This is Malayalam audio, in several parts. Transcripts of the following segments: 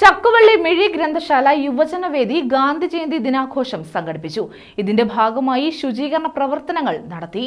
ചക്കുവള്ളി മിഴി ഗ്രന്ഥശാല യുവജനവേദി ഗാന്ധി ജയന്തി ദിനാഘോഷം സംഘടിപ്പിച്ചു. ഇതിന്റെ ഭാഗമായി ശുചീകരണ പ്രവർത്തനങ്ങൾ നടത്തി.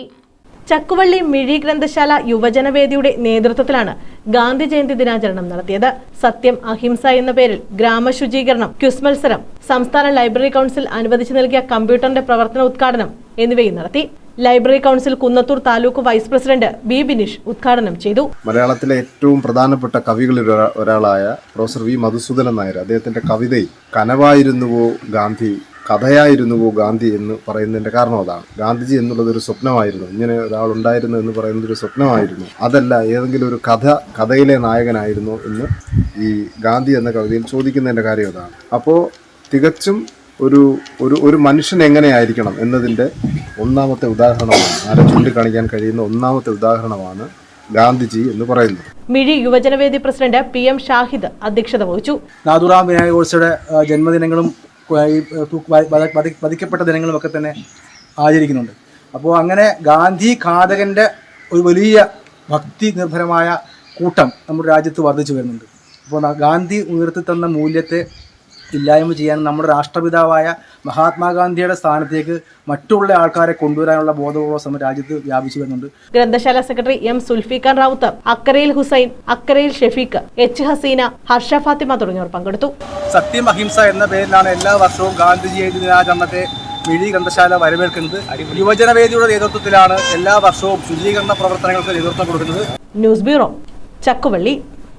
ചക്കുവള്ളി മിഴി ഗ്രന്ഥശാല യുവജനവേദിയുടെ നേതൃത്വത്തിലാണ് ഗാന്ധി ജയന്തി ദിനാചരണം നടത്തിയത്. സത്യം അഹിംസ എന്ന പേരിൽ ഗ്രാമശുചീകരണം ക്യുസ് മത്സരം സംസ്ഥാന ലൈബ്രറി കൗൺസിൽ അനുവദിച്ചു നൽകിയ കമ്പ്യൂട്ടറിന്റെ പ്രവർത്തന ഉദ്ഘാടനം എന്നിവയും നടത്തി. Library council Kunnathur taluk vice president B Binish ഉദ്ഘാടനം ചെയ്തു. മലയാളത്തിലെ ഏറ്റവും പ്രധാനപ്പെട്ട കവികളിൽ ഒരാളായ പ്രൊഫസർ വി മധുസൂദനൻ നായർ അദ്ദേഹത്തിന്റെ കവിതയിൽ കനവായിരുന്നുവോ ഗാന്ധി? കഥയായിരുന്നുവോ ഗാന്ധി എന്ന് പറയുന്നതിന്റെ കാരണം അതാണ്. ഗാന്ധിജി എന്നുള്ളത് ഒരു സ്വപ്നമായിരുന്നു. ഇങ്ങനെ ഒരാളുണ്ടായിരുന്നു എന്ന് പറയുന്നത് ഒരു സ്വപ്നമായിരുന്നു. അതല്ല ഏതെങ്കിലും ഒരു കഥ കഥയിലെ നായകനായിരുന്നു എന്ന് ഈ ഗാന്ധി എന്ന കവിതയിൽ ചോദിക്കുന്നതിന്റെ കാര്യം അതാണ്. അപ്പോൾ തികച്ചും ഒരു ഒരു ഒരു മനുഷ്യൻ എങ്ങനെയായിരിക്കണം എന്നതിന്റെ ഒന്നാമത്തെ ഉദാഹരണമാണ് ആരെ ചൂണ്ടിക്കാണിക്കാൻ കഴിയുന്ന ഒന്നാമത്തെ ഉദാഹരണമാണ് ഗാന്ധിജി എന്ന് പറയുന്നത്. Mizhi Yuvajanavedi president P M Shahid അധ്യക്ഷത വഹിച്ചു. നാദുറാം വിനായക ഗോഡ്സയുടെ ജന്മദിനങ്ങളും വധിക്കപ്പെട്ട ദിനങ്ങളും ഒക്കെ തന്നെ ആചരിക്കുന്നുണ്ട്. അപ്പോൾ അങ്ങനെ ഗാന്ധി ഘാതകന്റെ ഒരു വലിയ ഭക്തി നിർഭരമായ കൂട്ടം നമ്മുടെ രാജ്യത്ത് വർദ്ധിച്ചു വരുന്നുണ്ട്. അപ്പോൾ ഗാന്ധി ഉയർത്തി തന്ന മൂല്യത്തെ ഇല്ലായ്മ ചെയ്യാൻ നമ്മുടെ രാഷ്ട്രപിതാവായ മഹാത്മാഗാന്ധിയുടെ സ്ഥാനത്തേക്ക് മറ്റുള്ള ആൾക്കാരെ കൊണ്ടുവരാനുള്ള ബോധപൂർവ ശ്രമം രാജ്യത്ത് വ്യാപിച്ചു വരുന്നുണ്ട്. ഗ്രന്ഥശാല secretary M Sulfikhan Ravuthar Akkarayil Hussain Akkarayil Shefeek H Haseena Harsha Fathima തുടങ്ങിയവർ പങ്കെടുത്തു. സത്യം അഹിംസ എന്ന പേരിലാണ് എല്ലാ വർഷവും ഗാന്ധി ജയന്തി ദിനാചരണത്തെ മിഴി ഗ്രന്ഥശാല വരവേൽക്കുന്നത്. യുവജനവേദിയുടെ നേതൃത്വത്തിലാണ് എല്ലാ വർഷവും ശുചീകരണ പ്രവർത്തനങ്ങൾക്ക് നേതൃത്വം കൊടുക്കുന്നത്. News bureau Chakkuvally.